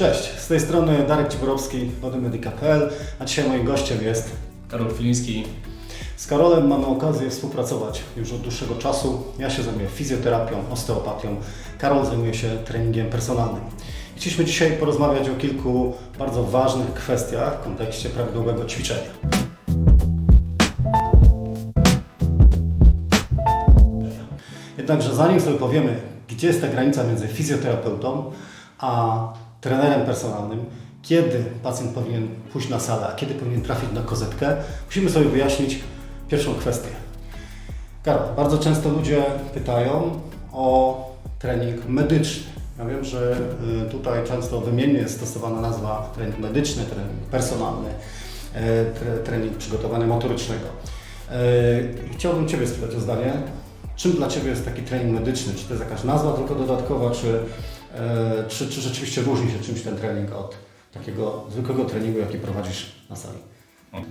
Cześć, z tej strony Darek Ciborowski, bodymedica.pl, a dzisiaj moim gościem jest Karol Chwiliński. z Karolem mamy okazję współpracować już od dłuższego czasu. Ja się zajmuję fizjoterapią, osteopatią, Karol zajmuje się treningiem personalnym. Chcieliśmy dzisiaj porozmawiać o kilku bardzo ważnych kwestiach w kontekście prawidłowego ćwiczenia. Jednakże zanim sobie powiemy, gdzie jest ta granica między fizjoterapeutą a trenerem personalnym, kiedy pacjent powinien pójść na salę, a kiedy powinien trafić na kozetkę, musimy sobie wyjaśnić pierwszą kwestię. Karol, bardzo często ludzie pytają o trening medyczny. Ja wiem, że y, tutaj często wymiennie jest stosowana nazwa trening medyczny, trening personalny, tre- trening przygotowania motorycznego. E, Chciałbym Ciebie spytać o zdanie. Czym dla Ciebie jest taki trening medyczny? Czy to jest jakaś nazwa tylko dodatkowa, czy, czy, czy rzeczywiście różni się czymś ten trening od takiego zwykłego treningu, jaki prowadzisz na sali?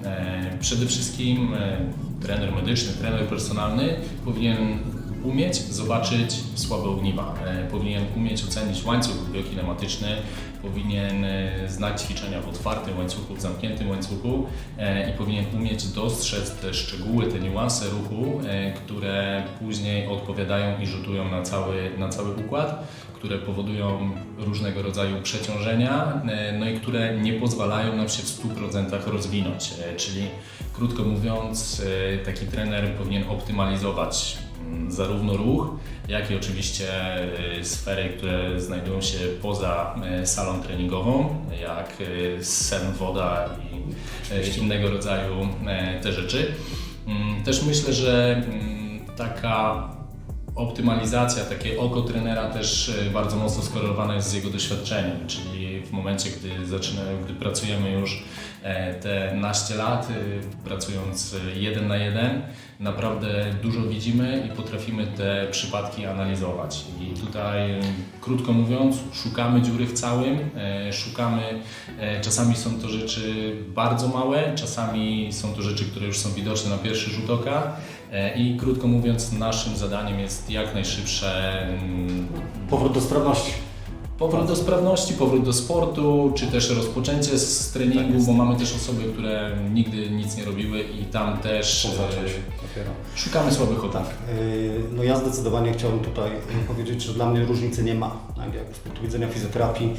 E, Przede wszystkim e, trener medyczny, trener personalny powinien umieć zobaczyć słabe ogniwa, e, powinien umieć ocenić łańcuch biokinematyczny, powinien e, znać ćwiczenia w otwartym łańcuchu, w zamkniętym łańcuchu e, i powinien umieć dostrzec te szczegóły, te niuanse ruchu, e, które później odpowiadają i rzutują na cały, na cały układ, które powodują różnego rodzaju przeciążenia, no i które nie pozwalają nam się w 100% rozwinąć. Czyli krótko mówiąc, taki trener powinien optymalizować zarówno ruch, jak i oczywiście e, sfery, które znajdują się poza e, salą treningową, jak e, sen, woda i innego rodzaju te rzeczy. Mm, Też myślę, że mm, taka optymalizacja, takie oko trenera też bardzo mocno skorelowane jest z jego doświadczeniem, czyli w momencie, gdy zaczynamy, gdy pracujemy już e, te naście lat, e, pracując jeden na jeden, naprawdę dużo widzimy i potrafimy te przypadki analizować. I tutaj, e, krótko mówiąc, szukamy dziury w całym, e, szukamy, e, czasami są to rzeczy bardzo małe, czasami są to rzeczy, które już są widoczne na pierwszy rzut oka, I krótko mówiąc, naszym zadaniem jest jak najszybsze mm, Powrót do sprawności. Powrót do sprawności, powrót do sportu, czy też rozpoczęcie z Tak treningu, jest. bo mamy też osoby, które nigdy nic nie robiły i tam też e, szukamy słabych Tak, odłamków. yy, no ja zdecydowanie chciałbym tutaj powiedzieć, że dla mnie różnicy nie ma. Tak, jak z punktu widzenia fizjoterapii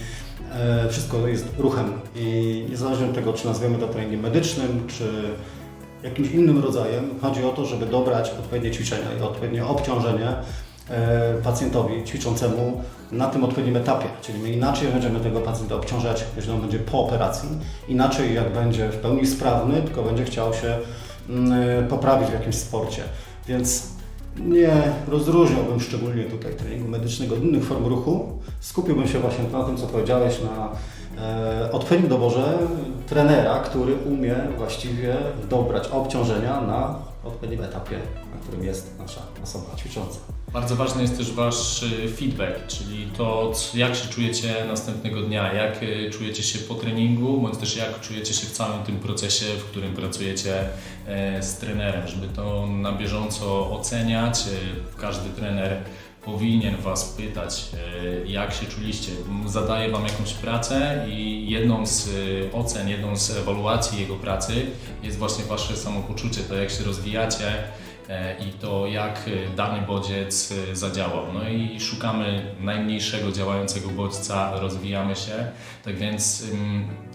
e, wszystko jest ruchem i niezależnie od tego, czy nazwiemy to treningiem medycznym, czy jakimś innym rodzajem, chodzi o to, żeby dobrać odpowiednie ćwiczenia i odpowiednie obciążenie e, pacjentowi ćwiczącemu na tym odpowiednim etapie. Czyli my inaczej będziemy tego pacjenta obciążać, jeżeli on będzie po operacji, inaczej jak będzie w pełni sprawny, tylko będzie chciał się mm, poprawić w jakimś sporcie. Więc nie rozróżniałbym szczególnie tutaj treningu medycznego od innych form ruchu. Skupiłbym się właśnie na tym, co powiedziałeś, na e, odpowiednim doborze trenera, który umie właściwie dobrać obciążenia na odpowiednim etapie, na którym jest nasza osoba ćwicząca. Bardzo ważny jest też Wasz y, feedback, czyli to, jak się czujecie następnego dnia, jak y, czujecie się po treningu, bądź też jak czujecie się w całym tym procesie, w którym pracujecie e, z trenerem, żeby to na bieżąco oceniać. E, Każdy trener powinien Was pytać, e, jak się czuliście. Zadaje Wam jakąś pracę i jedną z e, ocen, jedną z ewaluacji jego pracy jest właśnie Wasze samopoczucie, to jak się rozwijacie, e, i to jak dany bodziec zadziałał. No i szukamy najmniejszego działającego bodźca, rozwijamy się. Tak więc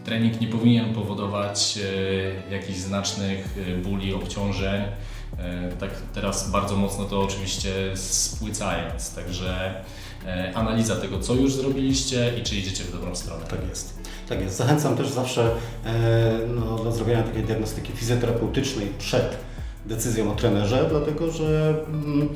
trening nie powinien powodować jakichś znacznych bóli, obciążeń. E, Tak teraz bardzo mocno to oczywiście spłycając. Także e, analiza tego, co już zrobiliście i czy idziecie w dobrą stronę. Tak jest. Tak jest. Zachęcam też zawsze e, no, do zrobienia takiej diagnostyki fizjoterapeutycznej przed decyzją o trenerze, dlatego że mm,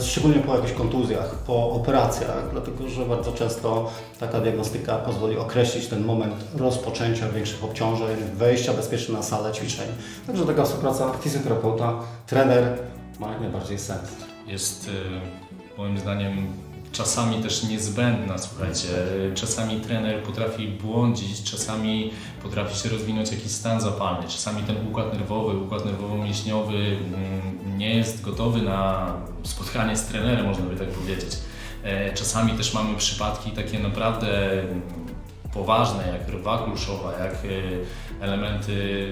szczególnie po jakichś kontuzjach, po operacjach, dlatego że bardzo często taka diagnostyka pozwoli określić ten moment rozpoczęcia większych obciążeń, wejścia bezpiecznie na salę ćwiczeń. Także taka współpraca fizjoterapeuta, trener ma jak najbardziej sens. jest y, moim zdaniem czasami też niezbędna, słuchajcie. Czasami trener potrafi błądzić, czasami potrafi się rozwinąć jakiś stan zapalny, czasami ten układ nerwowy, układ nerwowo-mięśniowy mm, nie jest gotowy na spotkanie z trenerem, można by tak powiedzieć. E, Czasami też mamy przypadki takie naprawdę mm, poważne, jak rwa kluszowa, jak e, elementy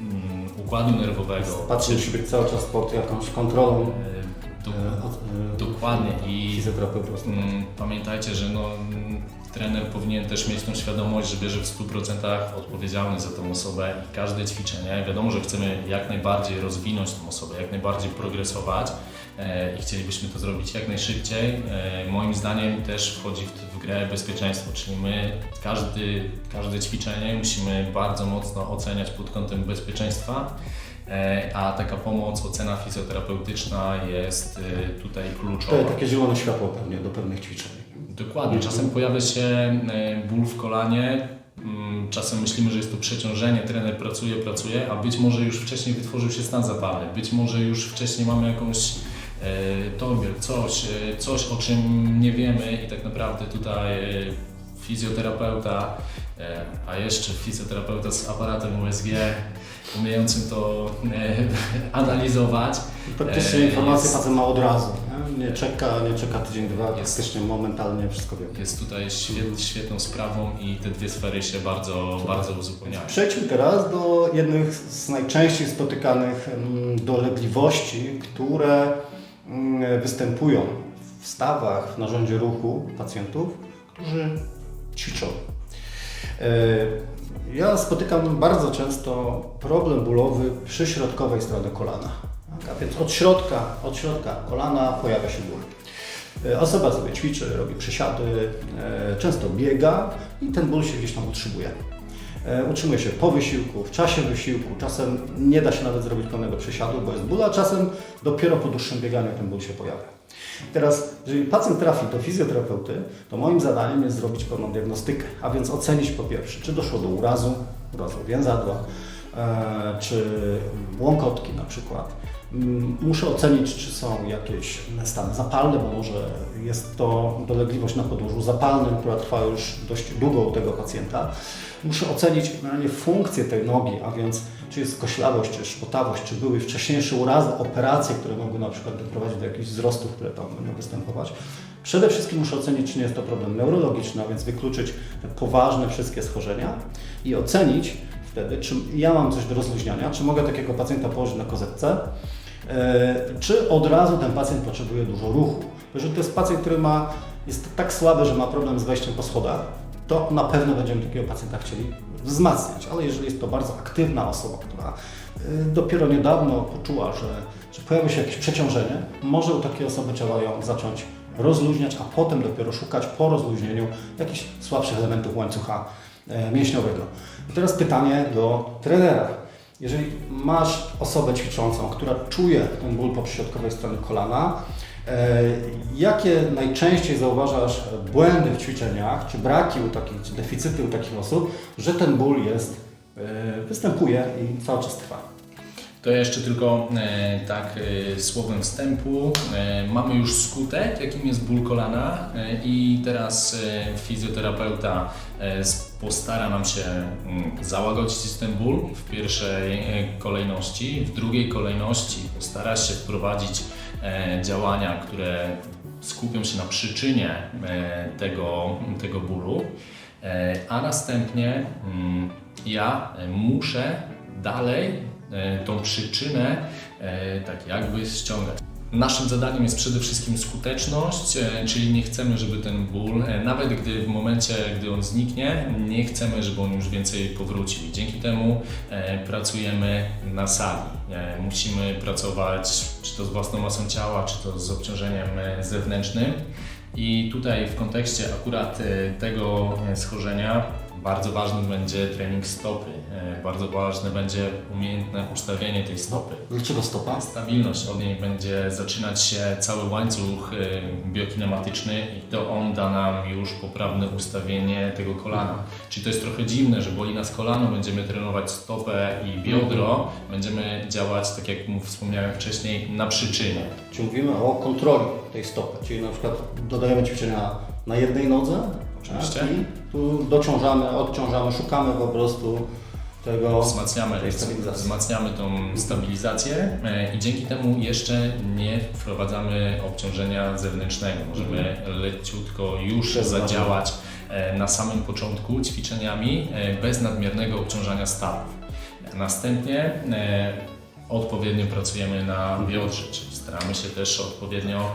mm, układu nerwowego. Patrzcie, musi być cały czas pod jakąś kontrolą E, do, dokładnie i fizjoterapeuty. Mm, Pamiętajcie, że no, trener powinien też mieć tą świadomość, że bierze w 100% odpowiedzialność za tą osobę i każde ćwiczenie. Wiadomo, że chcemy jak najbardziej rozwinąć tą osobę, jak najbardziej progresować e, i chcielibyśmy to zrobić jak najszybciej. E, moim zdaniem też wchodzi w, w grę bezpieczeństwo, czyli my każdy, każde ćwiczenie musimy bardzo mocno oceniać pod kątem bezpieczeństwa. E, A taka pomoc, ocena fizjoterapeutyczna jest e, tutaj kluczowa. To takie zielone światło pewnie do pewnych ćwiczeń. Dokładnie. Czasem pojawia się e, ból w kolanie. mm, Czasem myślimy, że jest to przeciążenie, trener pracuje, pracuje, a być może już wcześniej wytworzył się stan zapalny. Być może już wcześniej mamy jakąś e, tobiel, coś, coś o czym nie wiemy i tak naprawdę tutaj fizjoterapeuta, a jeszcze fizjoterapeuta z aparatem USG, umiejącym to e, analizować. Praktycznie E, informacje jest- pacjent ma od razu. Nie, nie czeka, nie czeka tydzień, dwa, Jest. praktycznie momentalnie wszystko wie. jest tutaj świet, świetną sprawą i te dwie sfery się bardzo, bardzo uzupełniają. Przejdźmy teraz do jednych z najczęściej spotykanych dolegliwości, które mm, występują w stawach, w narządzie ruchu pacjentów, którzy ćwiczą. Ja spotykam bardzo często problem bólowy przyśrodkowej strony kolana. Tak, A więc od środka, od środka kolana pojawia się ból. E, Osoba sobie ćwiczy, robi przysiady, e, często biega i ten ból się gdzieś tam utrzymuje. E, Utrzymuje się po wysiłku, w czasie wysiłku, czasem nie da się nawet zrobić pełnego przysiadu, bo jest ból, a czasem dopiero po dłuższym bieganiu ten ból się pojawia. Teraz, jeżeli pacjent trafi do fizjoterapeuty, to moim zadaniem jest zrobić pełną diagnostykę, a więc ocenić po pierwsze, czy doszło do urazu, urazu więzadła, e, czy łąkotki na przykład. Mm, Muszę ocenić, czy są jakieś stany zapalne, bo może jest to dolegliwość na podłożu zapalnym, która trwa już dość długo u tego pacjenta. Muszę ocenić funkcję tej nogi, a więc czy jest koślawość, czy szpotawość, czy były wcześniejsze urazy, operacje, które mogły na przykład doprowadzić do jakichś wzrostów, które tam będą występować. Przede wszystkim muszę ocenić, czy nie jest to problem neurologiczny, a więc wykluczyć te poważne wszystkie schorzenia i ocenić wtedy, czy ja mam coś do rozluźniania, czy mogę takiego pacjenta położyć na kozetce, e, czy od razu ten pacjent potrzebuje dużo ruchu. Jeżeli to jest pacjent, który ma, jest tak słaby, że ma problem z wejściem po schodach, to na pewno będziemy takiego pacjenta chcieli wzmacniać. Ale jeżeli jest to bardzo aktywna osoba, która y, dopiero niedawno poczuła, że, że się jakieś przeciążenie, może u takiej osoby trzeba ją zacząć rozluźniać, a potem dopiero szukać po rozluźnieniu jakichś słabszych elementów łańcucha e, mięśniowego. I teraz pytanie do trenera. Jeżeli masz osobę ćwiczącą, która czuje ten ból po przyśrodkowej stronie kolana, e, jakie najczęściej zauważasz błędy w ćwiczeniach, czy braki u takich, czy deficyty u takich osób, że ten ból jest, e, występuje i cały czas trwa? To jeszcze tylko e, tak e, słowem wstępu. E, mamy już skutek, jakim jest ból kolana e, i teraz e, fizjoterapeuta e, postara nam się mm, załagodzić ten ból w pierwszej e, kolejności, w drugiej kolejności postara się wprowadzić e, działania, które skupią się na przyczynie e, tego, tego bólu, e, a następnie mm, ja e, muszę dalej e, tą przyczynę e, tak jakby ściągać. Naszym zadaniem jest przede wszystkim skuteczność, e, czyli nie chcemy, żeby ten ból, e, nawet gdy w momencie, gdy on zniknie, nie chcemy, żeby on już więcej powrócił. Dzięki temu e, pracujemy na sali. Musimy pracować czy to z własną masą ciała, czy to z obciążeniem zewnętrznym. I tutaj w kontekście akurat tego schorzenia bardzo ważny będzie trening stopy. E, Bardzo ważne będzie umiejętne ustawienie tej stopy. Dlaczego stopa? Stabilność od niej będzie zaczynać się cały łańcuch e, biokinematyczny i to on da nam już poprawne ustawienie tego kolana. Czyli to jest trochę dziwne, że boli nas kolano, będziemy trenować stopę i biodro, będziemy działać, tak jak wspomniałem wcześniej, na przyczynie. Czyli mówimy o kontroli tej stopy, czyli na przykład dodajemy ćwiczenia na jednej nodze Oczywiście. tak, i tu dociążamy, odciążamy, szukamy po prostu tego Wzmacniamy, tej stabilizacji. wzmacniamy tą stabilizację e, i dzięki temu jeszcze nie wprowadzamy obciążenia zewnętrznego. Możemy leciutko już zadziałać e, na samym początku ćwiczeniami e, bez nadmiernego obciążania stawów. Następnie odpowiednio pracujemy na biodrze, czyli staramy się też odpowiednio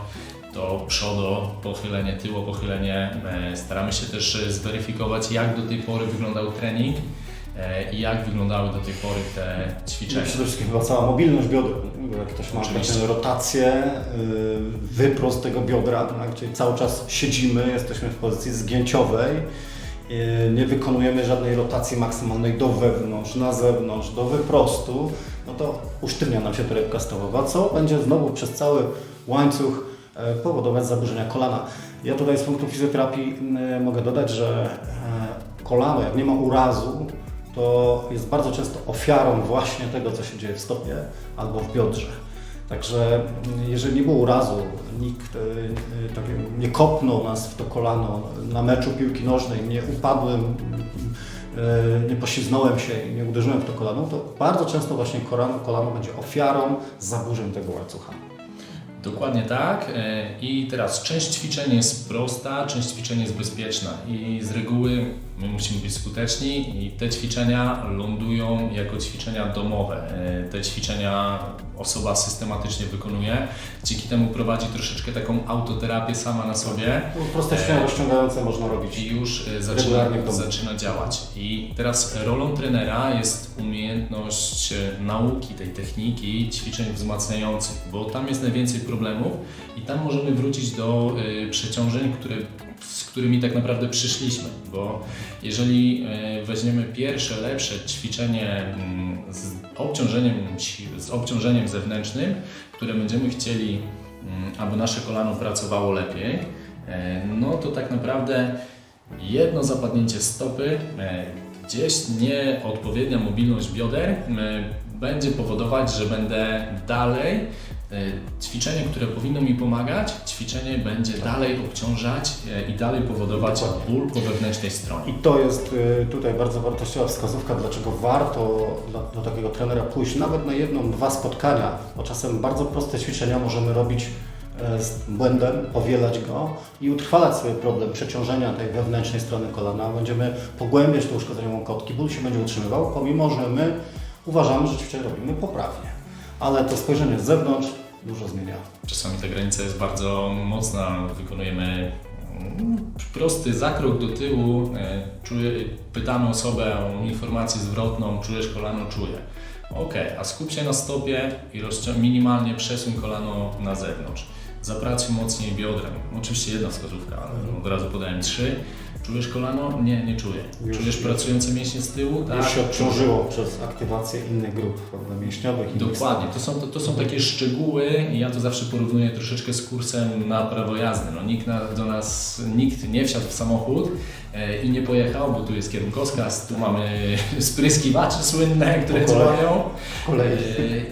to przodo, pochylenie, tyło, pochylenie. E, Staramy się też e, zweryfikować, jak do tej pory wyglądał trening e, i jak wyglądały do tej pory te ćwiczenia. przede wszystkim chyba cała mobilność biodra. Bo Jak ktoś ma taką rotację, wyprost tego biodra, tak? czyli cały czas siedzimy, jesteśmy w pozycji zgięciowej, nie wykonujemy żadnej rotacji maksymalnej do wewnątrz, na zewnątrz, do wyprostu, no to usztywnia nam się torebka stawowa, co będzie znowu przez cały łańcuch powodować zaburzenia kolana. Ja tutaj z punktu fizjoterapii yy, mogę dodać, że e, kolano, jak nie ma urazu, to jest bardzo często ofiarą właśnie tego, co się dzieje w stopie albo w biodrze. Także mm, jeżeli nie było urazu, nikt e, e, tak, nie kopnął nas w to kolano na meczu piłki nożnej, nie upadłem, e, nie poślizgnąłem się i nie uderzyłem w to kolano, to bardzo często właśnie kolano, kolano będzie ofiarą zaburzeń tego łańcucha. Dokładnie tak. E, I teraz część ćwiczeń jest prosta, część ćwiczeń jest bezpieczna i z reguły my musimy być skuteczni i te ćwiczenia lądują jako ćwiczenia domowe. E, Te ćwiczenia osoba systematycznie wykonuje, dzięki temu prowadzi troszeczkę taką autoterapię sama na sobie. No, Proste ćwiczenia rozciągające można robić. I już e, zaczyna, zaczyna działać. I teraz rolą trenera jest umiejętność e, nauki tej techniki, ćwiczeń wzmacniających, bo tam jest najwięcej problemów i tam możemy wrócić do przeciążeń, które, z którymi tak naprawdę przyszliśmy, bo jeżeli y, weźmiemy pierwsze, lepsze ćwiczenie mm, z obciążeniem, z obciążeniem zewnętrznym, które będziemy chcieli, mm, aby nasze kolano pracowało lepiej, e, no to tak naprawdę jedno zapadnięcie stopy, e, gdzieś nieodpowiednia mobilność bioder e, będzie powodować, że będę dalej e, ćwiczenie, które powinno mi pomagać, ćwiczenie będzie dalej obciążać e, i dalej powodować Dokładnie. ból po wewnętrznej stronie. I to jest y, tutaj bardzo wartościowa wskazówka, dlaczego warto do, do takiego trenera pójść nawet na jedną, dwa spotkania, bo czasem bardzo proste ćwiczenia możemy robić e, z błędem, powielać go i utrwalać sobie problem przeciążenia tej wewnętrznej strony kolana. Będziemy pogłębiać to uszkodzenie łąkotki, ból się będzie utrzymywał, pomimo że my uważamy, że ćwiczenie robimy poprawnie. Ale to spojrzenie z zewnątrz dużo zmienia. Czasami ta granica jest bardzo mocna, wykonujemy mm, prosty zakrok do tyłu, e, czuję, pytamy osobę o informację zwrotną, czujesz kolano, czuję. Ok, a skup się na stopie i minimalnie przesuń kolano na zewnątrz. Zapracuj mocniej biodrem. Oczywiście jedna wskazówka, ale od razu podałem trzy. Czujesz kolano? Nie, nie czuję. Już- Czujesz pracujące mięśnie z tyłu? Tak. Już się obciążyło przez aktywację innych grup prawda, mięśniowych. Dokładnie, to są, to, to są takie szczegóły i ja to zawsze porównuję troszeczkę z kursem na prawo jazdy. No, nikt na, do nas, nikt nie wsiadł w samochód i nie pojechał, bo tu jest kierunkowskaz, tu mamy spryskiwacze słynne, które działają. E,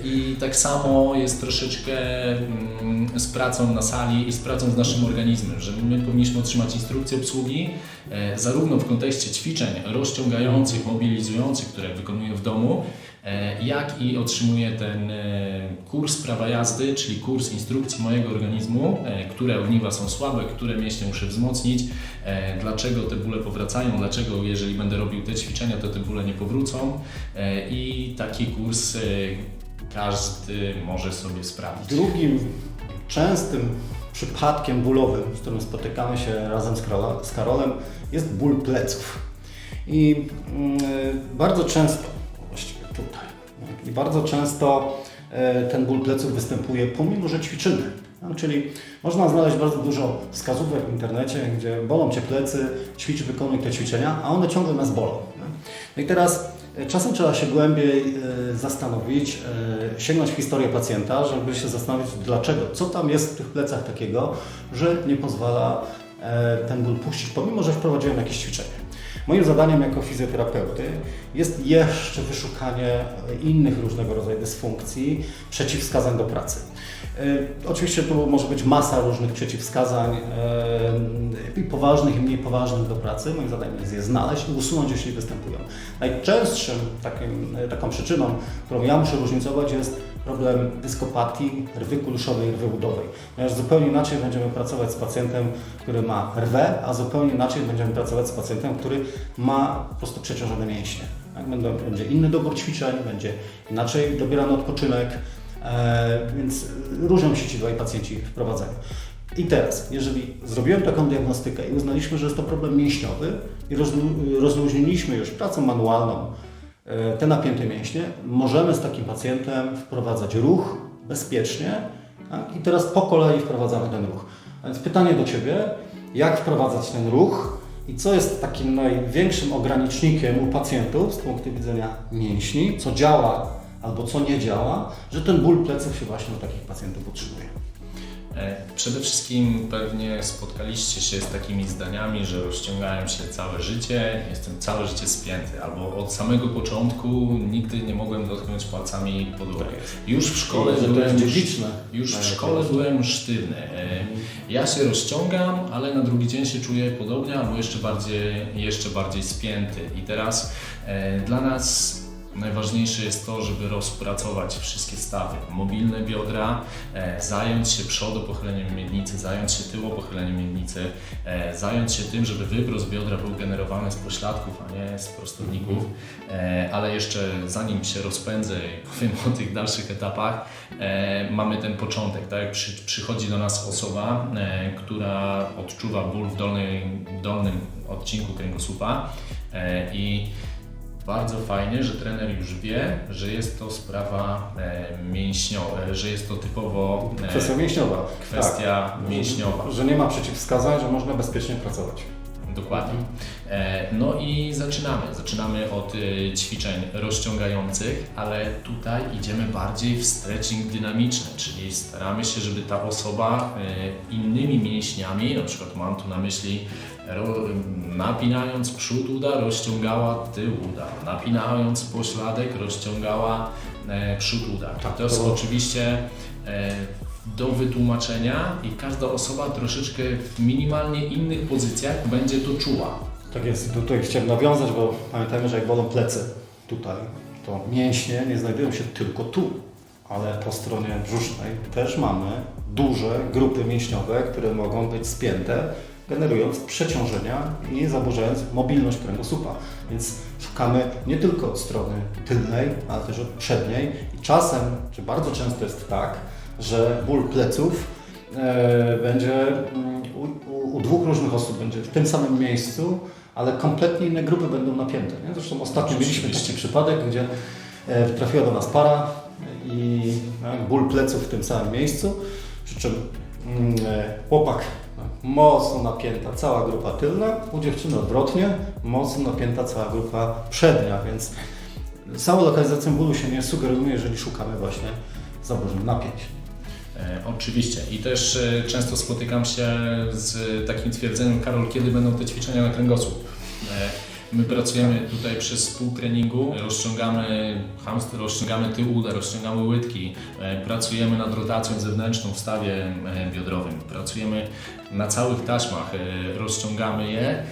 I tak samo jest troszeczkę mm, z pracą na sali i z pracą z naszym organizmem, że my powinniśmy otrzymać instrukcję obsługi, e, zarówno w kontekście ćwiczeń rozciągających, mobilizujących, które wykonuję w domu, e, jak i otrzymuję ten e, kurs prawa jazdy, czyli kurs instrukcji mojego organizmu, e, które ogniwa są słabe, które mięśnie muszę wzmocnić, e, dlaczego te bóle powracają, dlaczego jeżeli będę robił te ćwiczenia, to te bóle nie powrócą e, i taki kurs e, każdy może sobie sprawdzić. Drugim częstym przypadkiem bólowym, z którym spotykamy się razem z, Karolem, jest ból pleców. I mm, bardzo często, i bardzo często e, ten ból pleców występuje pomimo, że ćwiczymy. No, czyli można znaleźć bardzo dużo wskazówek w internecie, gdzie bolą Cię plecy, ćwicz, wykonuj te ćwiczenia, a one ciągle nas bolą. No i teraz e, czasem trzeba się głębiej e, zastanowić, sięgnąć w historię pacjenta, żeby się zastanowić dlaczego, co tam jest w tych plecach takiego, że nie pozwala ten ból puścić, pomimo, że wprowadziłem jakieś ćwiczenie. Moim zadaniem jako fizjoterapeuty jest jeszcze wyszukanie innych różnego rodzaju dysfunkcji, przeciwwskazań do pracy. E, Oczywiście tu może być masa różnych przeciwwskazań e, i poważnych i mniej poważnych do pracy. Moim zadaniem jest je znaleźć i usunąć, jeśli występują. Najczęstszym takim, e, taką przyczyną, którą ja muszę różnicować jest problem dyskopatii, rwy kuluszowej i rwy udowej. Ponieważ zupełnie inaczej będziemy pracować z pacjentem, który ma rwę, a zupełnie inaczej będziemy pracować z pacjentem, który ma po prostu przeciążone mięśnie. Tak? Będą, będzie inny dobór ćwiczeń, będzie inaczej dobierany odpoczynek, e, więc różnią się ci dwaj pacjenci w prowadzeniu. I teraz, jeżeli zrobiłem taką diagnostykę i uznaliśmy, że jest to problem mięśniowy i rozlu- rozluźniliśmy już pracą manualną te napięte mięśnie, możemy z takim pacjentem wprowadzać ruch bezpiecznie tak? i teraz po kolei wprowadzamy ten ruch. A więc pytanie do Ciebie, jak wprowadzać ten ruch i co jest takim największym ogranicznikiem u pacjentów z punktu widzenia mięśni, co działa albo co nie działa, że ten ból pleców się właśnie u takich pacjentów utrzymuje. E, Przede wszystkim pewnie spotkaliście się z takimi zdaniami, że rozciągałem się całe życie, jestem całe życie spięty, albo od samego początku nigdy nie mogłem dotknąć palcami podłogi. Już w szkole to byłem jest już, dziedziczne. już w Najlepiej. szkole byłem sztywny. E, Ja się rozciągam, ale na drugi dzień się czuję podobnie, albo jeszcze bardziej, jeszcze bardziej spięty. I teraz e, dla nas Najważniejsze jest to, żeby rozpracować wszystkie stawy. Mobilne biodra, e, zająć się przodopochyleniem miednicy, zająć się tyłopochyleniem miednicy, e, zająć się tym, żeby wybros biodra był generowany z pośladków, a nie z prostowników. E, ale jeszcze zanim się rozpędzę i powiem o tych dalszych etapach, mamy ten początek. Tak przy, przychodzi do nas osoba, która odczuwa ból w dolnej, dolnym odcinku kręgosłupa i bardzo fajnie, że trener już wie, że jest to sprawa e, mięśniowa, że jest to typowo e, Kwestia mięśniowa. kwestia Tak. mięśniowa. Że nie ma przeciwwskazań, że można bezpiecznie pracować. Dokładnie. E, No i zaczynamy. Zaczynamy od e, ćwiczeń rozciągających, ale tutaj idziemy bardziej w stretching dynamiczny, czyli staramy się, żeby ta osoba e, innymi mięśniami, na przykład mam tu na myśli napinając przód uda, rozciągała tył uda, napinając pośladek, rozciągała przód uda. Tak, to jest oczywiście do wytłumaczenia i każda osoba troszeczkę w minimalnie innych pozycjach będzie to czuła. Tak jest. Tutaj chciałem nawiązać, bo pamiętajmy, że jak bolą plecy tutaj, to mięśnie nie znajdują się tylko tu, ale po stronie brzusznej też mamy duże grupy mięśniowe, które mogą być spięte, generując przeciążenia i zaburzając mobilność kręgosłupa. Więc szukamy nie tylko od strony tylnej, ale też od przedniej. I czasem, czy bardzo często jest tak, że ból pleców e, będzie mm, u, u, u dwóch różnych osób będzie w tym samym miejscu, ale kompletnie inne grupy będą napięte. Nie? Zresztą ostatnio mieliśmy taki przypadek, gdzie e, trafiła do nas para i tak, ból pleców w tym samym miejscu, przy czym mm, e, chłopak mocno napięta cała grupa tylna, u dziewczyny odwrotnie, mocno napięta cała grupa przednia, więc całą lokalizacją bólu się nie sugerujemy, jeżeli szukamy właśnie zaburzeń napięć. E, oczywiście. I też e, często spotykam się z takim twierdzeniem, Karol, kiedy będą te ćwiczenia na kręgosłup? My pracujemy tutaj przez pół treningu, rozciągamy hamstry, rozciągamy tył uda, rozciągamy łydki, e, pracujemy nad rotacją zewnętrzną w stawie e, biodrowym, pracujemy na całych taśmach, e, rozciągamy je.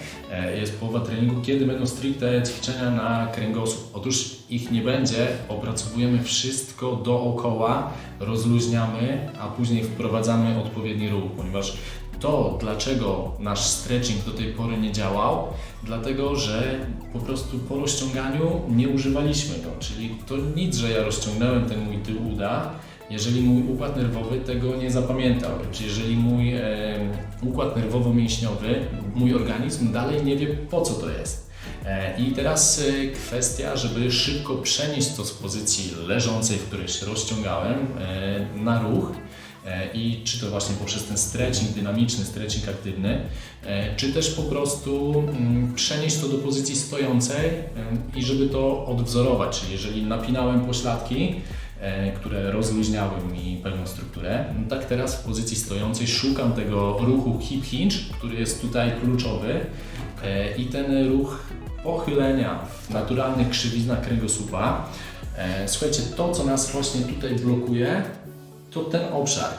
Jest połowa treningu, kiedy będą stricte ćwiczenia na kręgosłup. Otóż ich nie będzie, opracowujemy wszystko dookoła, rozluźniamy, a później wprowadzamy odpowiedni ruch, ponieważ to, dlaczego nasz stretching do tej pory nie działał, dlatego że po prostu po rozciąganiu nie używaliśmy go. Czyli to nic, że ja rozciągnąłem ten mój tył uda, jeżeli mój układ nerwowy tego nie zapamiętał, czy jeżeli mój e, układ nerwowo-mięśniowy, mój organizm dalej nie wie po co to jest. E, I teraz e, kwestia, żeby szybko przenieść to z pozycji leżącej, w której się rozciągałem, e, na ruch. E, I czy to właśnie poprzez ten stretching dynamiczny, stretching aktywny, e, czy też po prostu mm, przenieść to do pozycji stojącej e, i żeby to odwzorować. Czyli jeżeli napinałem pośladki, które rozluźniały mi pewną strukturę, no tak teraz w pozycji stojącej szukam tego ruchu hip hinge, który jest tutaj kluczowy i ten ruch pochylenia w naturalnych krzywiznach kręgosłupa. Słuchajcie, to co nas właśnie tutaj blokuje, to ten obszar.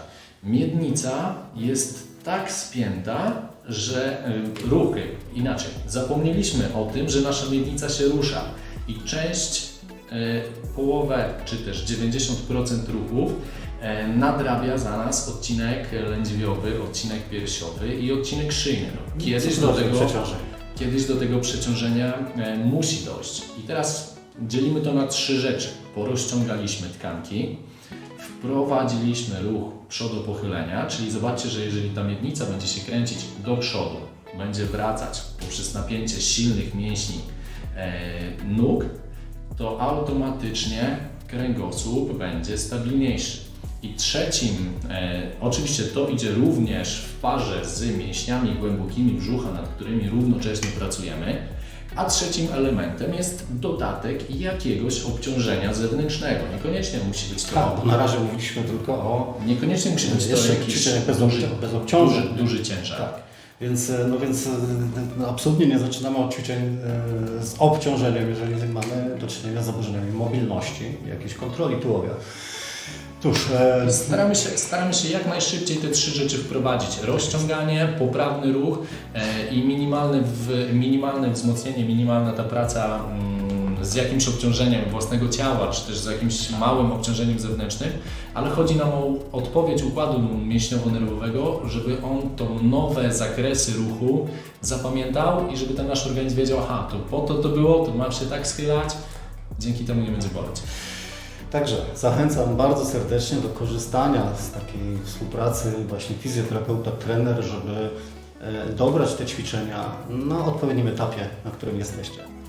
Miednica jest tak spięta, że y, ruchy, inaczej, zapomnieliśmy o tym, że nasza miednica się rusza i część e, połowę czy też 90% ruchów e, nadrabia za nas odcinek lędźwiowy, odcinek piersiowy i odcinek szyjny. No, Kiedyś do tego kiedyś do tego przeciążenia e, musi dojść. I teraz dzielimy to na trzy rzeczy. Porozciągaliśmy tkanki, wprowadziliśmy ruch przodopochylenia, czyli zobaczcie, że jeżeli ta miednica będzie się kręcić do przodu, będzie wracać poprzez napięcie silnych mięśni e, nóg, to automatycznie kręgosłup będzie stabilniejszy. I trzecim, e, oczywiście to idzie również w parze z mięśniami głębokimi brzucha, nad którymi równocześnie pracujemy, a trzecim elementem jest dodatek jakiegoś obciążenia zewnętrznego. Niekoniecznie musi być to, Tak, bo na razie mówiliśmy tylko o niekoniecznie musi być to jakiś bez, duży, bez obciążeń. duży, duży ciężar. Tak. Więc, e, no więc no absolutnie nie zaczynamy od ćwiczeń e, z obciążeniem, jeżeli mamy do czynienia z zaburzeniami mobilności, jakiejś kontroli tułowia. Cóż, e, Staramy się, staramy się jak najszybciej te trzy rzeczy wprowadzić. Rozciąganie, poprawny ruch e, i minimalne, w, minimalne wzmocnienie, minimalna ta praca mm, z jakimś obciążeniem własnego ciała, czy też z jakimś małym obciążeniem zewnętrznym, ale chodzi nam o odpowiedź układu mięśniowo-nerwowego, żeby on to nowe zakresy ruchu zapamiętał i żeby ten nasz organizm wiedział, aha, to po to to było, to mam się tak schylać, dzięki temu nie będzie boleć. Także zachęcam bardzo serdecznie do korzystania z takiej współpracy właśnie fizjoterapeuta-trener, żeby e, dobrać te ćwiczenia na odpowiednim etapie, na którym jesteście.